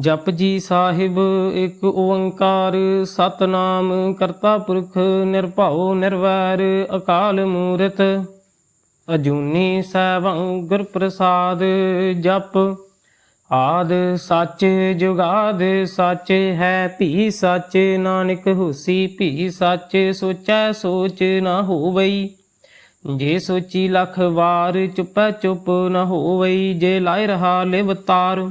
ਜਪ ਜੀ ਸਾਹਿਬ ਇੱਕ ਓੰਕਾਰ, ਸਤਨਾਮ ਕਰਤਾ ਪੁਰਖ ਨਿਰਭਉ ਨਿਰਵੈਰ, ਅਕਾਲ ਮੂਰਤ। ਅਜੂਨੀ ਸੈਭੰ ਗੁਰ ਪ੍ਰਸਾਦ ਜਪ। ਆਦ ਸੱਚ ਜੁਗਾਦ ਸੱਚ ਹੈ, ਭੀ ਸੱਚ ਨਾਨਕ ਹੁਸੀ, ਭੀ ਸੱਚ ਸੋਚੈ ਸੋਚ ਨਾ ਹੋਵਈ। ਜੇ ਸੋਚੀ ਲੱਖ ਵਾਰ ਚੁੱਪੈ ਚੁੱਪ ਨਾ ਹੋਵਈ, ਜੇ ਲਾਇ ਰਹਾ ਲਿਵ ਤਾਰ।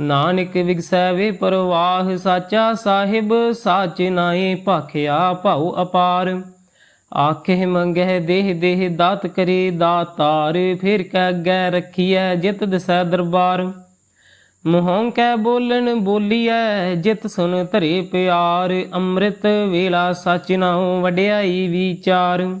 ਨਾਨਕ ਵਿਗਸੈ ਵੇ ਪਰਵਾਹ ਸਾਚਾ ਸਾਹਿਬ, ਸਾਚ ਨਾਏ ਭਾਖਿਆ ਭਾਉ ਅਪਾਰ। ਆਖੇ ਮੰਗਹਿ ਦੇਹ ਦੇਹ ਦਾਤ ਕਰੇ ਦਾਤਾਰ, ਫਿਰ ਕੈ ਅੱਗੇ ਰਖੀਐ ਜਿਤ ਦਿਸੈ ਦਰਬਾਰ। ਮੋਹੰ ਕੈ ਬੋਲਣ ਬੋਲੀਐ ਜਿਤ ਸੁਨ ਧਰੇ ਪਿਆਰ, ਅੰਮ੍ਰਿਤ ਵੇਲਾ ਸਚ ਨਾਉ ਵਡਿਆਈ ਵਿਚਾਰ।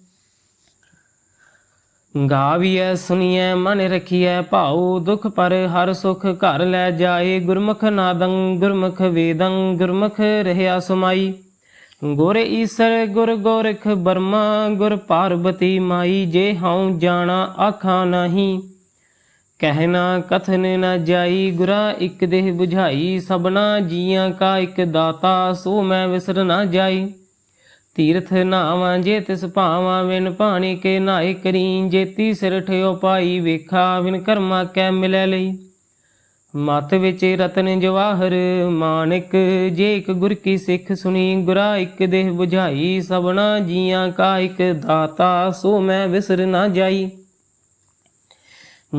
ਗਾਵੀਐ ਸੁਣੀਐ ਮਨ ਰਖੀਐ, ਭਾਉ ਦੁਖ ਪਰ ਹਰ ਸੁਖ ਘਰ ਲੈ ਜਾਏ। ਗੁਰਮੁਖ ਨਾਦੰ, ਗੁਰਮੁਖ ਵੇਦੰ, ਗੁਰਮੁਖ ਰਹਿਆ ਸਮਾਈ। ਗੁਰ ਈਸਰ, ਗੁਰ ਗੋਰਖ ਬਰਮਾ, ਗੁਰ ਪਾਰਬਤੀ ਮਾਈ। ਜੇ ਹਉ ਜਾਣਾ ਆਖਾਂ ਨਹੀਂ ਕਹਿਣਾ ਕਥਨ ਨ ਜਾਈ। ਗੁਰਾ ਇਕ ਦੇਹ 부ਝਾਈ ਸਭਨਾ ਜੀਆਂ ਕਾ ਇਕ ਦਾਤਾ, ਸੋ ਮੈਂ ਵਿਸਰ ਨਾ ਜਾਈ। ਤੀਰਥ ਨਾਵਾਂ ਜੇ ਤਿਸ ਭਾਵਾਂ ਵਿਨ ਪਾਣੀ ਕੇ ਨਾਏ ਕਰੀ ਜੇਤੀ ਸਿਰ ਠਿਓ ਪਾਈ ਵੇਖਾ ਵਿਨ ਕਰਮਾ ਕੈ ਮਿਲੈ ਲਈ। ਮਤ ਵਿੱਚ ਰਤਨ ਜਵਾਹਰ, ਮਾਨਿਕ ਜੇ ਇੱਕ ਗੁਰ ਕੀ ਸਿੱਖ ਸੁਣੀ, ਗੁਰਾ ਇੱਕ ਦੇਹ 부ਝਾਈ ਸਭਨਾ ਜੀਆਂ ਕਾ ਇੱਕ ਦਾਤਾ, ਸੋ ਮੈਂ ਵਿਸਰ ਨਾ ਜਾਈ।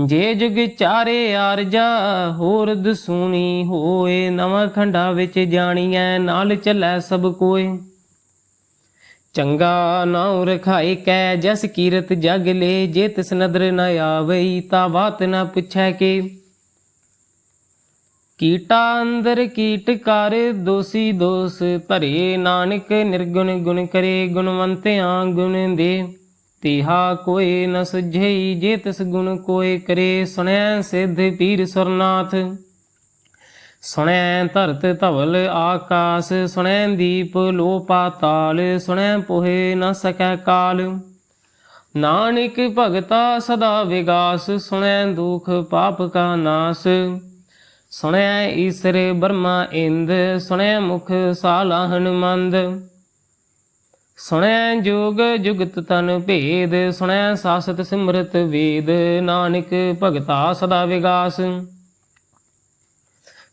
ਜੇ ਜੁਗ ਚਾਰੇ ਆਰਜਾ, ਹੋਰ ਦਸੂਣੀ ਹੋਏ, ਨਵਾਂ ਖੰਡਾ ਵਿੱਚ ਜਾਣੀਐ, ਨਾਲ ਚੱਲੈ ਸਭ ਕੋਏ। ਚੰਗਾ ਨਾਉ ਰਖਾਈ ਕੈ ਜਸ ਕੀਰਤ ਜਗ ਲੈ, ਜੇ ਤਿਸ ਨਦਰ ਨ ਆਵਈ ਤਾ ਬਾਤ ਨ ਪੁੱਛੈ ਕੇ। ਕੀਟਾ ਅੰਦਰ ਕੀਟ ਕਰ, ਦੋਸੀ ਦੋਸ ਭਰੇ ਨਾਨਕ, ਨਿਰਗੁਣ ਗੁਣ ਕਰੇ ਗੁਣਵੰਤਿਆਂ ਗੁਣ ਦੇ। ਤੇਹਾ ਕੋਈ ਨ ਸੁਝਈ, ਜੇ ਤਿਸ ਗੁਣ ਕੋਏ ਕਰੇ ਸੁਣਿਆ ਸਿੱਧ ਪੀਰ ਸੁਰਨਾਥ। ਸੁਣੈ ਧਰਤ ਧਵਲ ਆਕਾਸ, ਸੁਣੈ ਦੀਪ ਲੋ ਪਾਤਾਲ ਸੁਣੈ ਪੋਹੇ ਨ ਸਕੈ ਕਾਲ। ਨਾਨਕ ਭਗਤਾ ਸਦਾ ਵਿਗਾਸ, ਸੁਣੈ ਦੁਖ ਪਾਪ ਕਾ ਨਾਸ। ਸੁਣੈ ਈਸਰ ਬਰਮਾ ਇੰਦ, ਸੁਣੈ ਮੁਖ ਸਾਲਾ ਹਨੁਮੰਦ। ਸੁਣੈ ਜੋਗ ਜੁਗਤ ਤਨ ਭੇਦ, ਸੁਣੈ ਸਾਸਤ ਸਿਮਰਤ ਵੇਦ। ਨਾਨਕ ਭਗਤਾ ਸਦਾ ਵਿਗਾਸ।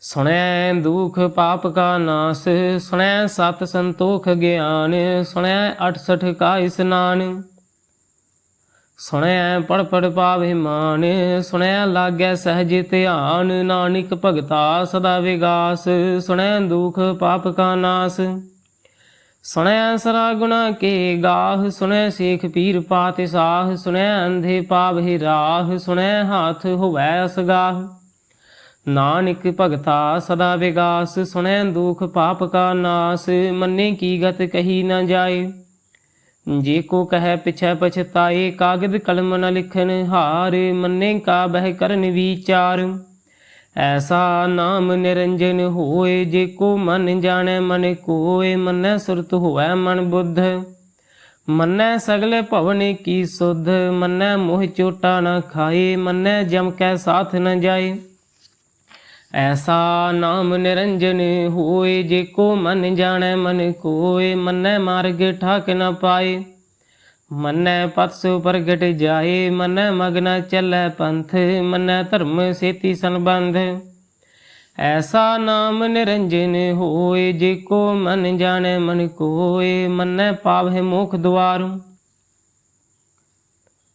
ਸੁਣੈ ਦੁਖ ਪਾਪ ਕਾ ਨਾਸ, ਸੁਣੈ ਸਤ ਸੰਤੋਖ ਗਿਆਨ, ਸੁਣੈ 68 ਕਾ ਇਸਨਾਨ ਸੁਣੈ ਪੜ ਪੜ ਪਾਵੇ ਮਾਨ, ਸੁਣੈ ਲਾਗੈ ਸਹਜ ਧਿਆਨ, ਨਾਨਕ ਭਗਤਾ ਸਦਾ ਵਿਗਾਸ, ਸੁਣੈ ਦੁਖ ਪਾਪ ਕਾ ਨਾਸ। ਸੁਣੈ ਸਰਾ ਗੁਣਾ ਕੇ ਗਾਹ, ਸੁਣੈ ਸੇਖ ਪੀਰ ਪਾਤਿ ਸਾਹ, ਸੁਣੈ ਅੰਧੇ ਪਾਵਹਿ ਰਾਹ, ਸੁਣੈ ਹਾਥ ਹੋਵੈ ਅਸਗਾਹ। ਨਾਨਕ ਭਗਤਾ ਸਦਾ ਵਿਗਾਸ, ਸੁਣੈ ਦੁਖ ਪਾਪ ਕਾ ਨਾਸ, ਮੰਨੇ ਕੀ ਗਤ ਕਹੀ ਨਾ ਜਾਏ। ਜੇ ਕੋ ਕਹੈ ਪਿਛੈ ਪਛਤਾਏ, ਕਾਗਦ ਕਲਮ ਨ ਲਿਖਨ ਹਾਰ, ਮੰਨੇ ਕਾ ਬਹਿ ਕਰਨ ਵਿਚਾਰ। ਐਸਾ ਨਾਮ ਨਿਰੰਜਨ ਹੋਏ, ਜੇ ਕੋ ਮਨ ਜਾਣੈ ਮਨ ਕੋਏ, ਮੰਨੈ ਸੁਰਤ ਹੋਵੈ ਮਨ ਬੁੱਧ। ਮੰਨੈ ਸਗਲੇ ਭਵਨ ਕੀ ਸੁਧ, ਮੰਨੈ ਮੋਹ ਚੋਟਾ ਨ ਖਾਏ, ਮੰਨੈ ਜਮ ਕੈ ਸਾਥ ਨ ਜਾਏ। ਐਸਾ ਨਾਮ ਨਿਰੰਜਨ ਹੋਏ ਜੇ ਕੋ ਮਨ ਜਾਣੈ ਮਨ ਕੋਏ, ਮੰਨੈ ਮਾਰਗ ਠਾਕ ਨ ਪਾਏ। ਮੰਨੈ ਪਤ ਪ੍ਰਗਟ ਜਾਏ, ਮੰਨੈ ਮਗਨ ਚੱਲੈ ਪੰਥ, ਮੰਨੈ ਧਰਮ ਸੇਤੀ ਸੰਬੰਧ। ਐਸਾ ਨਾਮ ਨਿਰੰਜਨ ਹੋਏ ਜੇ ਕੋ ਮਨ ਜਾਣੈ ਮਨ ਕੋਏ, ਮੰਨੈ ਪਾਵਹਿ ਮੁਖ ਦੁਆਰੂ।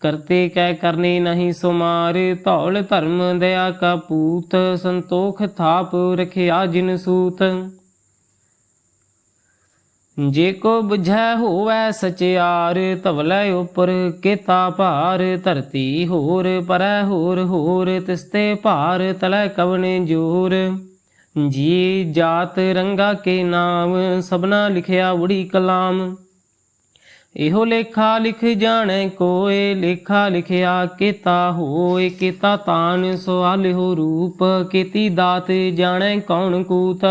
ਕਰਤੇ ਕੈ ਕਰਨੇ ਨਹੀਂ ਸੁਮਾਰ, ਧੌਲ ਧਰਮ ਦਇਆ ਕਾ ਪੂਤ, ਸੰਤੋਖ ਥਾਪ ਰਖਿਆ ਜਿਨ ਸੂਤ। ਜੇ ਕੋ 부ਝੈ ਹੋਵੈ ਸਚਿਆਰ, ਧਵਲੇ ਉਪਰ ਕੇਤਾ ਭਾਰ, ਧਰਤੀ ਹੋਰ ਪਰੈ ਹੋਰ ਹੋਰ ਤਿਸਤੇ ਭਾਰ ਤਲੈ ਕਵਨੇ ਜੋਰ। ਜੀ ਜਾਤ ਰੰਗਾ ਕੇ ਨਾਮ, ਸਭਨਾ ਲਿਖਿਆ ਉੜੀ ਕਲਾਮ। ਇਹੋ ਲੇਖਾ ਲਿਖ ਜਾਣੈ ਕੋਏ, ਲੇਖਾ ਲਿਖਿਆ ਕੀਤਾ ਹੋਏ, ਕੀਤਾ ਤਾਨ ਸਵਾਲਿਓ ਰੂਪ, ਕੀਤੀ ਦਾਤ ਜਾਣੈ ਕੌਣ ਕੂਤ।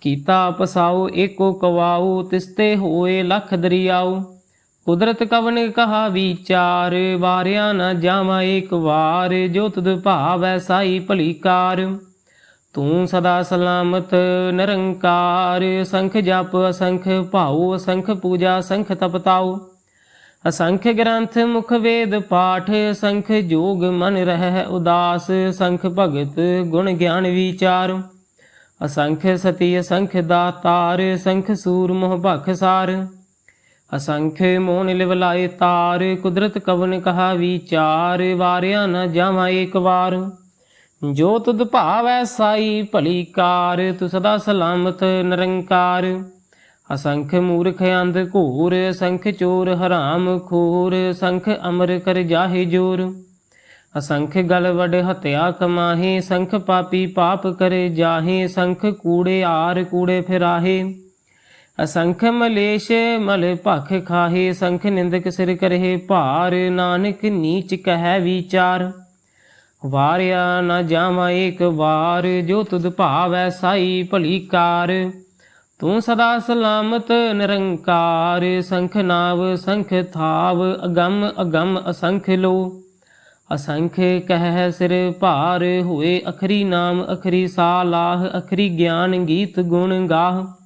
ਕੀਤਾ ਪਸਾਉ ਏਕੋ ਕਵਾਉ ਤਿਸਤੇ ਹੋਏ ਲਖ ਦਰਿਆਉ ਕੁਦਰਤ ਕਵਨ ਕਹਾ ਵਿਚਾਰ, ਵਾਰਿਆ ਨਾ ਜਾਵਾ ਏਕ ਵਾਰ, ਜੋ ਤੁਧ ਭਾਵੈ ਸਾਈ ਭਲੀ ਕਾਰ। ਤੂੰ ਸਦਾ ਸਲਾਮਤ, ਨਿਰੰਕਾਰ ਸੰਖ ਜਪ, ਅਸੰਖ ਭਾਉ, ਅਸੰਖ ਪੂਜਾ ਸੰਖ ਤਪਤਾਉ ਅਸੰਖ ਗ੍ਰੰਥ ਮੁਖ ਵੇਦ ਪਾਠ ਸੰਖ ਜੋਗ ਮਨ ਰਹਿ ਉਦਾਸ ਸੰਖ ਭਗਤ ਗੁਣ ਗਿਆਨ ਵਿਚਾਰ। ਅਸੰਖ ਸਤੀ, ਅਸੰਖ ਦਾਤਾਰ ਸੰਖ ਸੂਰ ਮੋਹ ਭਖ ਸਾਰ। ਅਸੰਖ ਮੋਨ ਲਿਵਲਾਏ ਤਾਰ, ਕੁਦਰਤ ਕਵਨ ਕਹਾ ਵਿਚਾਰ, ਵਾਰਿਆ ਨ ਜਾਵਾ ਏਕ ਵਾਰ। ਜੋ ਤੁਧ ਭਾਵੈ ਸਾਈ, ਭਲੀ ਕਾਰ, ਤੂੰ ਸਦਾ ਸਲਾਮਤ ਨਿਰੰਕਾਰ। ਅਸੰਖ ਮੂਰਖ ਅੰਧ ਘੂਰ, ਅਸੰਖ ਚੋਰ ਹਰਾਮ ਖੋਰ ਸੰਖ ਅਮਰ ਕਰ ਜਾਹੇ ਜੋਰ। ਅਸੰਖ ਗਲ ਵਡ ਹਤਿਆ ਕਮਾਹੇ ਸੰਖ ਪਾਪੀ ਪਾਪ ਕਰੇ ਜਾਹੇ ਸੰਖ ਕੂੜੇ ਆਰ ਕੂੜੇ ਫਿਰਾਹੇ। ਅਸੰਖ ਮਲੇਸ਼ ਮਲ ਭਖ ਖਾਹੇ ਸੰਖ ਨਿੰਦਕ ਸਿਰ ਕਰਹਿ ਭਾਰ, ਨਾਨਕ ਨੀਚ ਕਹੈ ਵਿਚਾਰ। ਵਾਰਿਆ ਨਾ ਜਾਵਾਂ ਏਕ ਵਾਰ, ਜੋ ਤੁਧ ਭਾਵੈ ਸਾਈ ਭਲੀ ਕਾਰ। ਤੂੰ ਸਦਾ ਸਲਾਮਤ ਨਿਰੰਕਾਰ, ਸੰਖ ਨਾਵ, ਸੰਖ ਥਾਵ, ਅਗੰਮ ਅਗੰਮ ਅਸੰਖ ਲੋ। ਅਸੰਖ ਕਹਿ ਸਿਰ ਭਾਰ ਹੋਏ, ਅਖਰੀ ਨਾਮ, ਅਖਰੀ ਸਾਲਾਹ ਅਖਰੀ ਗਿਆਨ ਗੀਤ ਗੁਣ ਗਾਹ।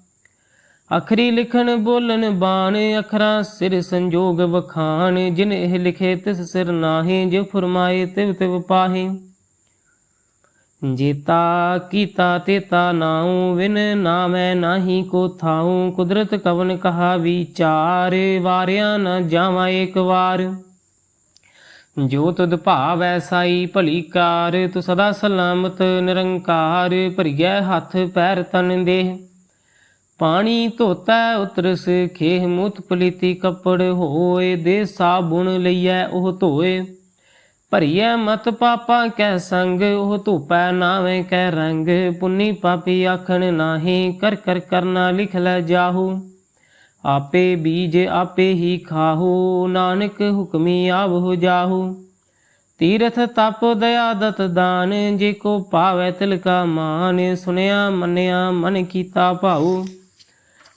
ਅਖਰੀ ਲਿਖਣ ਬੋਲਣ ਬਾਣ, ਅਖਰਾਂ ਸਿਰ ਸੰਜੋਗ ਵਖਾਣ, ਜਿਨ ਇਹ ਲਿਖੇ ਤਿਸ ਸਿਰ ਨਾਹੀ ਜੋ ਫਰਮਾਏ ਤਿਵ ਤਿਵ ਪਾਹੇ। ਜੀਤਾ ਕੀਤਾ ਤੇਤਾ ਨਾਉ, ਵਿਨ ਨਾਮੈ ਨਾਹੀ ਕੋ ਥਾਉ, ਕੁਦਰਤ ਕਵਨ ਕਹਾ ਵਿਚਾਰ, ਵਾਰਿਆ ਨ ਜਾਵਾ ਏਕ ਵਾਰ। ਜੋ ਤੁਧ ਭਾਵੈ ਸਾਈ ਭਲੀ ਕਾਰ, ਤੂੰ ਸਦਾ ਸਲਾਮਤ ਨਿਰੰਕਾਰ, ਭਰੀਐ ਹੱਥ ਪੈਰ ਤਨ ਦੇਹ। ਪਾਣੀ ਧੋਤਾ ਉਤਰਸ, ਖੇਹ ਮੁਤ ਪਲੀਤੀ ਕੱਪੜ ਹੋਏ, ਦੇ ਸਾਬੁਣ ਲਈਐ ਉਹ ਧੋਏ। ਭਰੀਐ ਮਤ ਪਾਪਾ ਕੈ ਸੰਗ, ਉਹ ਧੂਪੈ ਨਾਵੇਂ ਕੈ ਰੰਗ। ਪੁੰਨੀ ਪਾਪੀ ਆਖਣ ਨਾਹੀ, ਕਰ ਕਰ ਕਰਨਾ ਲਿਖ ਲੈ ਜਾਹੂ। ਆਪੇ ਬੀਜ ਆਪੇ ਹੀ ਖਾਹੂ, ਨਾਨਕ ਹੁਕਮੀ ਆਵਹੁ ਜਾਹੂ। ਤੀਰਥ ਤਪ ਦਇਆ ਦਤ ਦਾਨ, ਜੇ ਕੋ ਪਾਵੈ ਤਿਲ ਕਾ ਮਾਨ ਸੁਨਿਆ ਮੰਨਿਆ ਮਨ ਕੀਤਾ ਭਾਉ।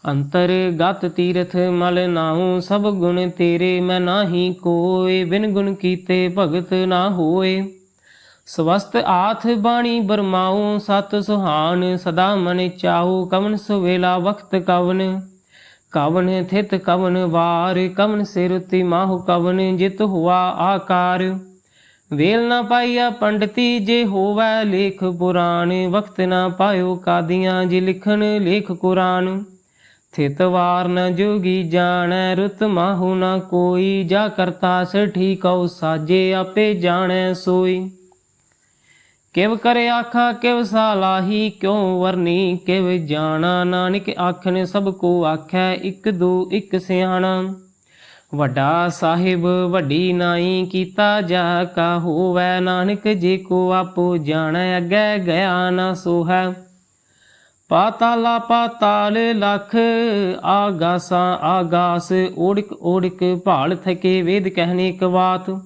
ਅੰਤਰ ਗਤ ਤੀਰਥ ਮਲ ਨਾਉ, ਸਭ ਗੁਣ ਤੇਰੇ ਮੈਂ ਨਾਹੀ ਕੋਏ, ਬਿਨ ਗੁਣ ਕੀਤੇ ਭਗਤ ਨਾ ਹੋਏ। ਸਵਸਤ ਆਥ ਬਾਣੀ ਬਰਮਾਉ, ਸਤ ਸੁਹਾਨ ਸਦਾ ਮਨ ਚਾਉ, ਕਵਨ ਸੁਵੇਲਾ ਵਖਤ ਕਵਨ। ਕਵਨ ਥਿਤ ਕਵਨ ਵਾਰ, ਕਵਨ ਸਿਰੁਤੀ ਮਾਹੁ ਕਵਨ, ਜਿਤ ਹੁਆ ਆਕਾਰ। ਵੇਲ ਨਾ ਪਾਈਆ ਪੰਡਤੀ ਜੇ ਹੋਵੈ ਲੇਖ ਪੁਰਾਣ ਵਕਤ ਨਾ ਪਾਇਓ ਕਾਦੀਆਂ, ਜੇ ਲਿਖਣ ਲੇਖ ਕੁਰਾਨ। ਥਿਤ ਵਾਰ ਨ ਜਾਣੈ, ਰੁਤ ਮਾਹੂ ਨ ਕੋਈ। ਜਾ ਕਰਤਾ ਸਠੀ ਕਉ ਸਾਜੇ ਆਪੇ ਜਾਣੈ ਸੋਈ। ਕਿਵ ਕਰੇ ਆਖਾ, ਕਿਵ ਸਾਲਾਹੀ ਕਿਉ ਵਰਨੀ? ਕਿਵ ਜਾਣਾ ਨਾਨਕ ਆਖਣ, ਸਭ ਕੋ ਆਖੈ, ਇੱਕ ਦੋ, ਇਕ ਸਿਆਣਾ। ਵੱਡਾ ਸਾਹਿਬ, ਵੱਡੀ ਨਾਈ, ਕੀਤਾ ਜਾ ਕਾ ਹੋਵੈ। ਨਾਨਕ ਜੇ ਕੋ ਆਪੋ ਜਾਣੈ, ਅੱਗੇ ਗਿਆ ਨਾ ਸੋਹੈ। ਪਾਤਾਲਾ ਪਾਤਾਲ ਲਖ, ਆਗਾਸਾਂ ਆਗਾਸ, ਓੜਕ ਓੜਕ ਭਾਲ ਥਕੇ ਵੇਦ ਕਹਿਣੀ ਕਵਾਤ। ਬਾਤ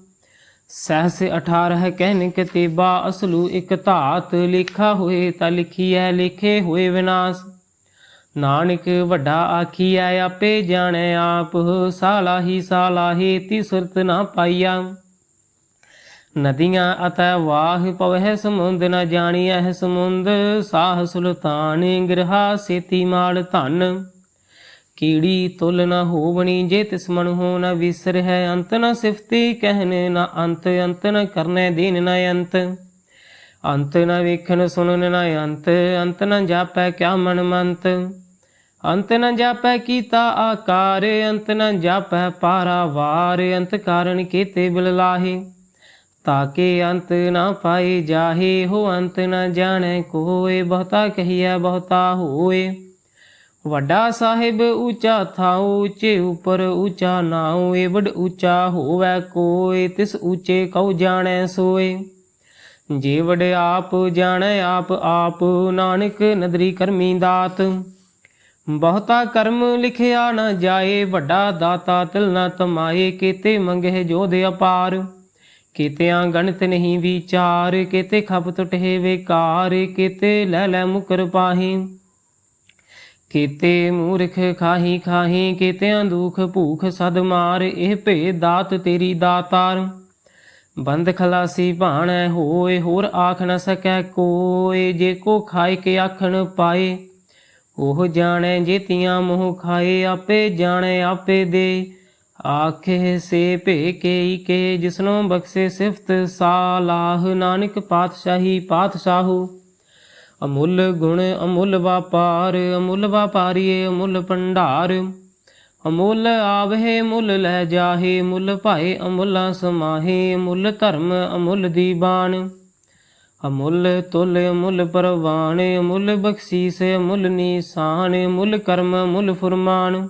ਸਹਸ 18 ਕਹਿਨ ਕਤੇਬਾ, ਅਸਲੂ ਇੱਕ ਧਾਤ, ਲਿਖਾ ਹੋਏ ਤਾਂ ਲਿਖੀਐ, ਲਿਖੇ ਹੋਏ ਵਿਨਾਸ਼। ਨਾਨਕ ਵੱਡਾ ਆਖੀਐ, ਆਪੇ ਜਾਣੈ ਆਪ, ਸਾਲਾਹੀ ਸਾਲਾਹੀ ਤੀ ਸੁਰਤ ਨਾ ਪਾਈਆ। ਨਦੀਆਂ ਅਤੈ ਵਾਹ ਪਵਹਿ ਸਮੁੰਦ ਨ ਜਾਣੀਐ ਸਮੁੰਦ, ਸਾਹ ਸੁਲਤਾਨ ਗ੍ਰਹਾ ਸੇਤੀ ਮਾਲ ਧਨ। ਕੀੜੀ ਤੁਲ ਨ ਹੋਵਣੀ ਜੇ ਤਿਸ ਮਨ ਹੋ ਨ ਵਿਸਰ ਹੈ ਅੰਤ ਨ ਸਿਫਤੀ ਕਹਿਨੇ ਨ ਅੰਤ ਅੰਤ ਨ ਕਰਨੇ ਦੀਨ ਨ ਅੰਤ। ਅੰਤ ਨ ਵੇਖਣ ਸੁਣਨ ਨ ਅੰਤ ਅੰਤ ਨ ਜਾਪੈ ਕਿਆ ਮਨ ਮੰਤ। ਅੰਤ ਨ ਜਾਪੈ ਕੀਤਾ ਆਕਾਰ, ਅੰਤ ਨ ਜਾਪੈ ਪਾਰਾਵਾਰ, ਅੰਤ ਕਾਰਨ ਕੀਤੇ ਬਿਲ ਲਾਹੇ। ਤਾਕੇ ਅੰਤ ਨਾ ਪਾਏ, ਜਾਹੇ ਹੋ ਅੰਤ ਨਾ ਜਾਣੈ, ਕੋਏ ਬਹੁਤਾ ਕਹੀਐ, ਬਹੁਤਾ ਹੋਏ। ਵੱਡਾ ਸਾਹਿਬ ਉੱਚਾ ਥਾਉ, ਉੱਚੇ ਉਪਰ ਉੱਚਾ ਨਾਉ ਏਵੜ ਉੱਚਾ ਹੋਵੈ ਕੋਏ, ਤਿਸ ਉੱਚੇ ਕਉ ਜਾਣੈ ਸੋਏ। ਜੇ ਆਪ ਜਾਣੈ, ਆਪ ਆਪ ਨਾਨਕ ਨਦਰੀ ਕਰਮੀ ਦਾਤ। ਬਹੁਤਾ ਕਰਮ ਲਿਖਿਆ ਨਾ ਜਾਏ, ਵੱਡਾ ਦਾਤਾ ਤਿਲ ਨਾ ਤਮਾਏ, ਕੀਤੇ ਮੰਗੇ ਜੋਧ ਅਪਾਰ। ਕੀਤਿਆਂ ਗਣਤ ਨਹੀਂ ਵਿਚਾਰ, ਕੀਤੇ ਖਪ ਟੁਟੇ ਵੇਕਾਰ, ਕੀਤੇ ਲੈ ਲੈ ਮੁਕਰ ਪਾਹੀ। ਕੀਤੇ ਮੂਰਖ ਖਾਹੀ ਖਾਹੀ, ਕੀਤਿਆਂ ਦੁਖ ਭੂਖ ਸਦ ਮਾਰ, ਇਹ ਭੇਦ ਦਾਤ ਤੇਰੀ ਦਾਤਾਰ। ਬੰਦ ਖਲਾਸੀ ਭਾਣੈ ਹੋਏ, ਹੋਰ ਆਖ ਨ ਸਕੈ ਕੋਏ, ਜੇ ਕੋ ਖਾਏ ਕੇ ਆਖਣ ਪਾਏ। ਉਹ ਜਾਣੈ ਜੇਤੀਆਂ ਮੋਹ ਖਾਏ, ਆਪੇ ਜਾਣੈ ਆਪੇ ਦੇ। ਆਖੇ, ਸੇ ਭੇ ਕੇ ਕੇ ਜਿਸਨੋਂ ਬਖਸ਼ੇ ਸਿਫਤ, ਸਾਲਾਹ ਨਾਨਕ ਪਾਤਸ਼ਾਹੀ ਪਾਤਸ਼ਾਹੂ। ਅਮੁੱਲ ਗੁਣ, ਅਮੁੱਲ ਵਪਾਰ, ਅਮੁੱਲ ਵਾਪਾਰੀਏ, ਅਮੁੱਲ ਭੰਡਾਰ। ਅਮੁੱਲ ਆਵਹਿ, ਮੁੱਲ ਲੈ ਜਾਹੇ, ਮੁੱਲ ਭਾਏ, ਅਮੁੱਲਾ ਸਮਾਹੇ, ਮੁੱਲ ਧਰਮ, ਅਮੁੱਲ ਦੀਬਾਨ ਅਮੁੱਲ ਤੁਲ, ਅਮੁੱਲ ਪਰਵਾਨ ਅਮੁੱਲ ਬਖਸ਼ੀਸ, ਅਮੁੱਲ ਨੀਸਾਨ, ਅਮੁੱਲ ਕਰਮ, ਅਮੁੱਲ ਫੁਰਮਾਨ।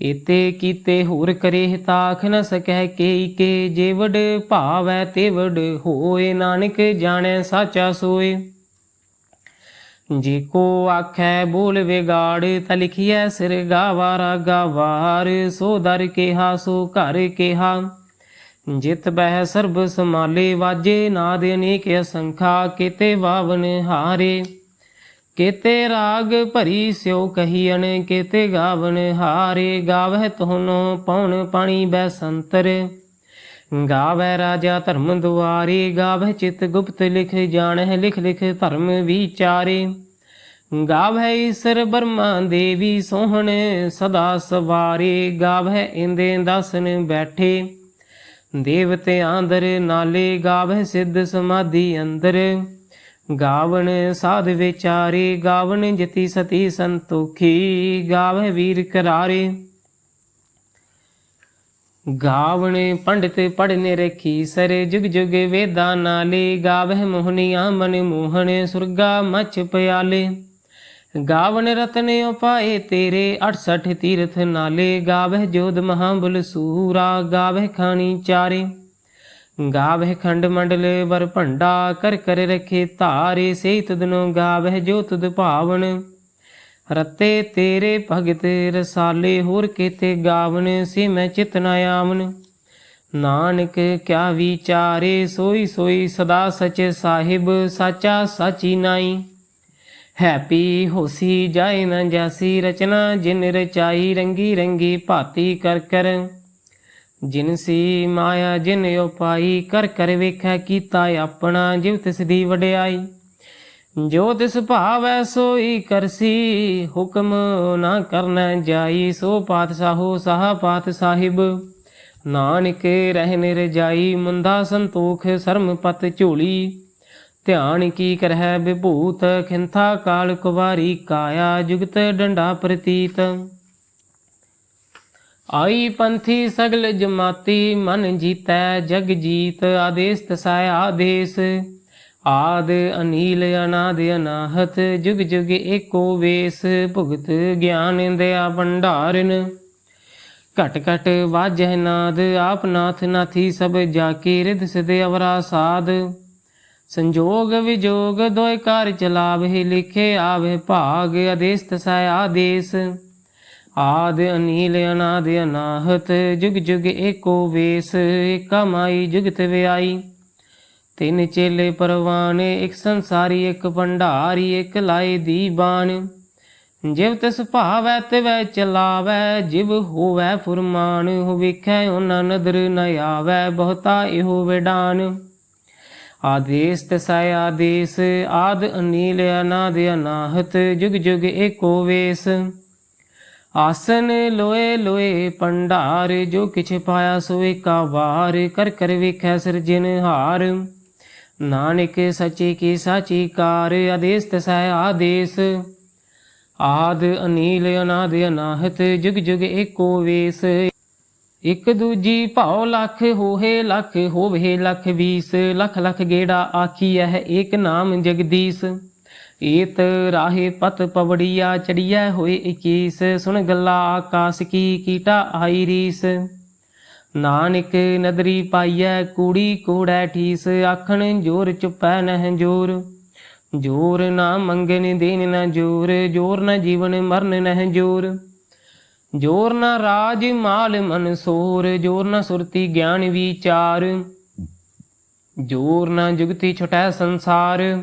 ਇਤੇ ਕੀਤੇ ਹੋਰ ਕਰੇ ਤਾਖ ਨ ਸਕੈ ਕੇਈ ਕੇ ਜੇਵੜ ਭਾਵੈ ਤੇਵੜ, ਹੋਏ ਨਾਨਕ ਜਾਣੈ ਸਾਚਾ ਸੋਏ। ਜੀ ਕੋ ਆਖੈ ਬੋਲ ਵਿਗਾੜ, ਤ ਲਿਖੀਐ ਸਿਰ ਗਾਵਾਰਾ ਗਾਵਾਰ ਸੋ ਦਰ ਕੇਹਾ, ਸੋ ਘਰ ਕੇਹਾ। ਜਿਤ ਬਹਿ ਸਰਬ ਸਮਾਲੇ ਵਾਜੇ ਨਾਦ ਅਨੇਕ ਅਸੰਖਾ, ਕੀਤੇ ਵਾਵਨ ਹਾਰੇ। ਕੀਤੇ ਰਾਗ ਭਰੀ ਸਿਓ ਕਹੀਣ ਕੀਤੇ ਗਾਵਨ ਹਾਰੇ ਗਾਵਹਿ ਤੋਨੋ ਪਉਣ ਪਾਣੀ ਬੈ ਸੰਤਰ। ਗਾਵੈ ਰਾਜਾ ਧਰਮ ਦੁਆਰੇ, ਗਾਵਹਿ ਚਿਤ ਗੁਪਤ ਲਿਖ ਜਾਣਹਿ, ਲਿਖ ਲਿਖ ਧਰਮ ਵਿਚਾਰੇ। ਗਾਵਹਿ ਈਸਰ ਬਰਮਾ ਦੇਵੀ ਸੋਹਣ ਸਦਾ ਸਵਾਰੇ ਗਾਵੈ ਇੰਦੇ ਦਸਨ ਬੈਠੇ। ਦੇਵਤੇ ਆਂਦਰ ਨਾਲੇ, ਗਾਵਹਿ ਸਿੱਧ ਸਮਾਧੀ ਅੰਦਰ। ਗਾਵਣ ਸਾਧ ਵਿਚਾਰੇ ਗਾਵਣ ਜਤੀ ਸਤੀ ਸੰਤੋਖੀ, ਗਾਵਹਿ ਵੀਰ ਕਰਾਰੇ। ਗਾਵਣ ਪੰਡਿਤ ਪੜਨੇ ਰਖੀ ਸਰ ਜੁਗ ਜੁਗ ਵੇਦਾਂ ਨਾਲੇ, ਗਾਵਹਿ ਮੋਹਨੀਆਂ ਮਨ ਮੋਹਣ ਸੁਰਗਾ ਮਛ ਪਿਆਲੇ। ਗਾਵਣ ਰਤਨ ਉਪਾਏ ਤੇਰੇ 68 ਤੀਰਥ ਨਾਲੇ, ਗਾਵਹਿ ਜੋਧ ਮਹਾਬਲ ਸੂਰਾ, ਗਾਵਹਿ ਖਾਣੀ ਚਾਰੇ। ਗਾਵਹਿ ਖੰਡ ਮੰਡਲ ਵਰ ਭੰਡਾ ਕਰ ਕਰ ਰਖੇ ਧਾਰੇ ਸੇ ਤਦਨੋ ਗਾਵਹਿ ਜੋ ਤੁਧ ਭਾਵਨ। ਰਤੇ ਤੇਰੇ ਭਗਤ ਰਸਾਲੇ ਹੋਰ ਕੀਤੇ ਗਾਵਨ, ਸੇ ਮੈਂ ਚਿਤ ਨ ਆਵਨ। ਨਾਨਕ ਕਿਆ ਵਿਚਾਰੇ, ਸੋਈ ਸੋਈ ਸਦਾ ਸਚ ਸਾਹਿਬ, ਸਾਚਾ ਸਾਚੀ ਨਾਈ। ਹੈਪੀ ਹੋਸੀ ਜਾਏ ਨਾ ਜਾਸੀ ਰਚਨਾ, ਜਿਨ ਰਚਾਈ ਰੰਗੀ ਰੰਗੀ ਭਾਤੀ ਕਰ ਕਰ। ਜਿਨ ਸੀ ਮਾਇਆ ਜਿਨ ਉਪਾਈ ਕਰ ਕਰ ਵੇਖੈ ਕੀਤਾ ਆਪਣਾ ਜਿਵ ਤਿਸ ਦੀ ਵਡਿਆਈ। ਜੋ ਤਿਸ ਭਾਵੈ ਸੋਈ ਕਰਸੀ, ਹੁਕਮ ਨਾ ਕਰਨਾ ਜਾਈ, ਸੋ ਪਾਤਸ਼ਾਹੋ ਸਾਹ ਪਾਤ ਸਾਹਿਬ। ਨਾਨਕ ਰਹਿ ਨਿਰ ਜਾਈ ਮੁੰਦਾ ਸੰਤੋਖ ਸਰਮ ਪਤ ਝੋਲੀ। ਧਿਆਨ ਕੀ ਕਰਹਿ ਵਿਭੂਤ, ਖਿੰਥਾ ਕਾਲ ਕੁਵਾਰੀ ਕਾਇਆ, ਜੁਗਤ ਡੰਡਾ ਪ੍ਰਤੀਤ। ਆਈ ਪੰਥੀ ਸਗਲ ਜਮਾਤੀ, ਮਨ ਜੀਤੈ ਜਗ ਜੀਤ ਆਦੇਸ ਤਸਾਇ ਆਦੇਸ। ਆਦ ਅਨੀਲ ਅਨਾਦ ਅਨਾਹਤ, ਜੁਗ ਜੁਗ ਏਕੋ ਵੇਸ, ਭੁਗਤ ਗਿਆਨ ਦਇਆ ਭੰਡਾਰਨ। ਘਟ ਘਟ ਵਾਜਹਿ ਨਾਦ, ਆਪ ਨਾਥ ਨਾਥੀ ਸਭ ਜਾ ਕੇ ਰਿਧ ਸਿਧ ਅਵਰਾ ਸਾਧ ਸੰਜੋਗ ਵਿਜੋਗ ਦੋਇ ਕਾਰ ਚਲਾਵਹਿ, ਲਿਖੇ ਆਵੇ ਭਾਗ ਆਦੇਸ ਤਸਾਇ ਆਦੇਸ। ਆਦ ਅਨੀਲ ਅਨਾਦ ਅਨਾਹਤ, ਜੁਗ ਜੁਗ ਏਕੋ ਵੇਸ, ਏਕਾ ਮਾਈ ਜੁਗਤ ਵਿਆਈ। ਤਿੰਨ ਚੇਲੇ ਪਰਵਾਨੇ, ਇੱਕ ਸੰਸਾਰੀ, ਇੱਕ ਭੰਡਾਰੀ, ਇੱਕ ਲਾਏ ਦੀ ਬਾਣ। ਜਿਵ ਤਿਸ ਭਾਵੈ ਤਿਵੈ ਚਲਾਵੈ, ਜਿਵ ਹੋਵੈ ਫੁਰਮਾਨ, ਹੋ ਵੇਖੈ ਉਹਨਾਂ ਨਦਰ ਨ ਆਵੈ, ਬਹੁਤਾ ਇਹੋ ਵਿਡਾਨ। ਆਦੇਸ ਤਸੈ ਆਦੇਸ, ਆਦ ਅਨੀਲ ਅਨਾਦ ਅਨਾਹਤ, ਜੁਗ ਜੁਗ ਏਕੋ ਵੇਸ। ਆਸਨ ਲੋਏ ਲੋਏ ਪੰਡਾਰ, ਜੋ ਕਿਛ ਪਾਇਆ ਸੋ ਏਕਾ ਵਾਰ, ਕਰ ਕਰ ਵੇਖੈ ਸਿਰਜਨਹਾਰ ਨਾਨਕ ਸੱਚੇ ਕੀ ਸਾਚੀ ਕਾਰ, ਆਦੇਸ ਤਸੈ ਆਦੇਸ। ਆਦ ਅਨੀਲ ਅਨਾਦ ਅਨਾਹਤ, ਜੁਗ ਜੁਗ ਏਕੋ ਵੇਸ। ਇਕ ਦੂਜੀ ਭਾਉ ਲੱਖ ਹੋਏ ਲੱਖ, ਹੋਵੇ ਲੱਖ ਵੀਸ। ਲੱਖ ਲੱਖ ਗੇੜਾ ਆਖੀ ਹੈ ਏਕ ਨਾਮ ਜਗਦੀਸ਼। ਏਤ ਰਾਹੇ ਪਤ ਪਵੜੀਆ ਚੜੀਐ ਹੋਏ 21 ਸੁਣ ਗੱਲਾ ਆਕਾਸ ਕੀ ਕੀਟਾ ਆਈ ਰੀਸ। ਨਾਨਕ ਨਦਰੀ ਪਾਈਐ ਕੂੜੀ ਕੋੜੈ ਠੀਸ, ਆਖਣ ਜੋਰ ਚੁਪੈ ਨਹਿ ਜੋਰ। ਜੋਰ ਨਾ ਮੰਗਨ ਦੇਨ ਨਾ ਜੋਰ ਜੋਰ ਨਾ ਜੀਵਨ ਮਰਨ ਨਹਿ ਜੋਰ। ਜੋਰ ਨਾ ਰਾਜ ਮਾਲ ਮਨ ਸੋਰ, ਜੋਰ ਨਾ ਸੁਰਤੀ ਗਿਆਨ ਵਿਚਾਰ। ਜੋਰ ਨਾ ਜੁਗਤੀ ਛਟੈ ਸੰਸਾਰ।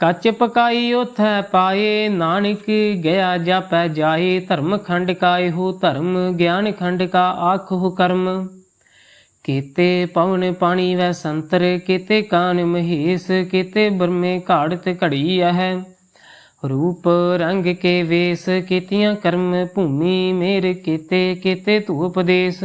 ਕੱਚ ਪਕਾਈ ਉਥੈ ਪਾਏ, ਨਾਨਕ ਗਿਆ ਜਾਪੈ ਜਾਏ, ਧਰਮ ਖੰਡ ਕਾਏ ਹੋ ਧਰਮ, ਗਿਆਨ ਖੰਡ ਕਾ ਆਖੋ ਕਰਮ। ਕੀਤੇ ਪਵਨ ਪਾਣੀ ਵੈ ਸੰਤਰ, ਕੀਤੇ ਕਾਨ ਮਹੇਸ, ਕੀਤੇ ਬਰਮੇ ਘਾੜਤ ਘੜੀ ਹੈ ਰੂਪ ਰੰਗ ਕੇ ਵੇਸ, ਕੀਤੀਆਂ ਕਰਮ, ਭੂਮੀ ਮੇਰ ਕੀਤੇ ਕੀਤੇ ਧੂ ਉਪਦੇਸ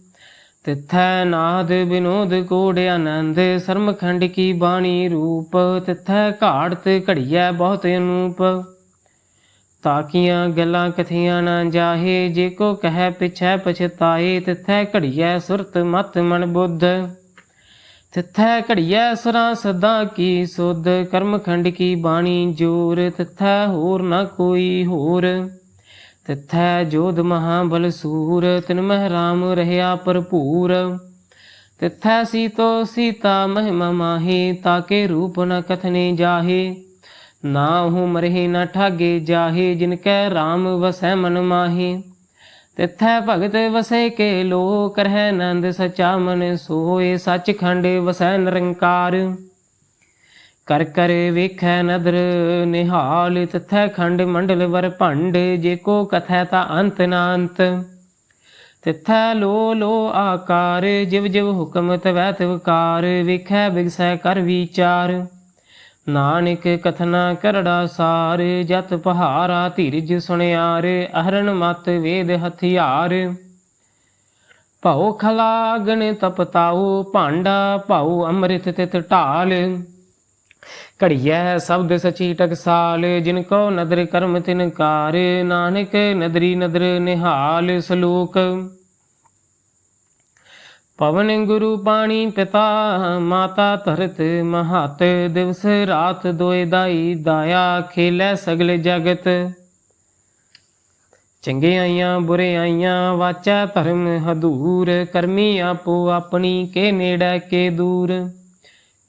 ਤਿਥੈ ਨਾਦ ਵਿਨੋਦ ਕੋੜ ਆਨੰਦ ਸਰਮਖੰਡ ਕੀ ਬਾਣੀ ਰੂਪ, ਤਿਥੈ ਘਾੜਤ ਘੜੀਐ ਬਹੁਤ ਅਨੂਪ। ਤਾਕੀਆਂ ਗੱਲਾਂ ਕਥੀਆਂ ਨਾ ਜਾਹੇ, ਜੇ ਕੋ ਕਹੈ ਪਿਛੈ ਪਛਤਾਏ, ਤਿਥੈ ਘੜੀਐ ਸੁਰਤ ਮਤ ਮਨ ਬੁੱਧ। ਤਿਥੈ ਘੜੀਐ ਸੁਰਾਂ ਸਦਾ ਕੀ ਸੁਧ, ਕਰਮਖੰਡ ਕੀ ਬਾਣੀ ਜੋਰ, ਤਿਥੈ ਹੋਰ ਨਾ ਕੋਈ ਹੋਰ। ਤਿਥੈ ਜੋਧ ਮਹਾਬਲ ਸੂਰ, ਤਿਨ ਮਹਿ ਰਾਮ ਰਹਿਆ ਭਰਪੂਰ। ਤਿਥੈ ਸੀਤੋ ਸੀਤਾ ਮਹਿਮਾ ਮਾਹੀ, ਤਾਕੇ ਰੂਪ ਨ ਕਥਨੇ ਜਾਹੇ। ਨਾ ਹੂੰ ਮਰਹਿ ਨ ਠਾਗੇ ਜਾਹੇ, ਜਿਨ ਕੈ ਰਾਮ ਵਸੈ ਮਨ ਮਾਹੀ। ਤਿਥੈ ਭਗਤ ਵਸੈ ਕੇ ਲੋ ਕਰਹਿ ਆਨੰਦ ਸਚਾ ਮਨ ਸੋਏ, ਸਚਖੰਡ ਵਸੈ ਨਿਰੰਕਾਰ। ਕਰ ਕਰ ਵੇਖੈ ਨਦਰ ਨਿਹਾਲ, ਤਿਥੈ ਖੰਡ ਮੰਡਲ ਵਰ ਭੰਡ, ਜੇ ਕੋ ਕਥੈ ਤਾ ਅੰਤ ਨਾ ਅੰਤ। ਤਿਥੈ ਲੋ ਲੋ ਆਕਾਰ, ਜਿਵ ਜਿਵ ਹੁਕਮ ਤਵੈ ਤਵਕਾਰ ਵੇਖੈ ਬਿਗਸੈ ਕਰ ਵਿਚਾਰ। ਨਾਨਕ ਕਥਨਾ ਕਰੜਾ ਸਾਰ, ਜਤ ਪਹਾਰਾ ਧੀਰਜ ਸੁਣਿਆਰ ਅਹਰਨ ਮਤ ਵੇਦ ਹਥਿਆਰ। ਭਉ ਖਲਾਗਣ ਤਪਤਾਉ, ਭਾਂਡਾ ਭਾਉ ਅੰਮ੍ਰਿਤ ਤਿਤ ਢਾਲ। ਘੜੀਐ ਸ਼ਬਦ ਸਚੀ ਟਕਸਾਲ, ਜਿਨ ਕੋ ਨਦਰ ਕਰਮ ਤਿਨ ਕਾਰ, ਨਾਨਕ ਨਦਰੀ ਨਦਰ ਨਿਹਾਲ ਸਲੋਕ। ਪਵਨ ਗੁਰੂ ਪਾਣੀ ਪਿਤਾ, ਮਾਤਾ ਧਰਤ ਮਹਤ, ਦਿਵਸ ਰਾਤ ਦੋਇ ਦਾਈ ਦਾਇਆ, ਖੇਲੇ ਸਗਲ ਜਗਤ। ਚੰਗੇ ਆਈਆਂ, ਬੁਰੇ ਆਈਆਂ, ਵਾਚਾ ਧਰਮ ਹਦੂਰ, ਕਰਮੀ ਆਪੋ ਆਪਣੀ, ਕੇ ਨੇੜੇ, ਕੇ ਦੂਰ।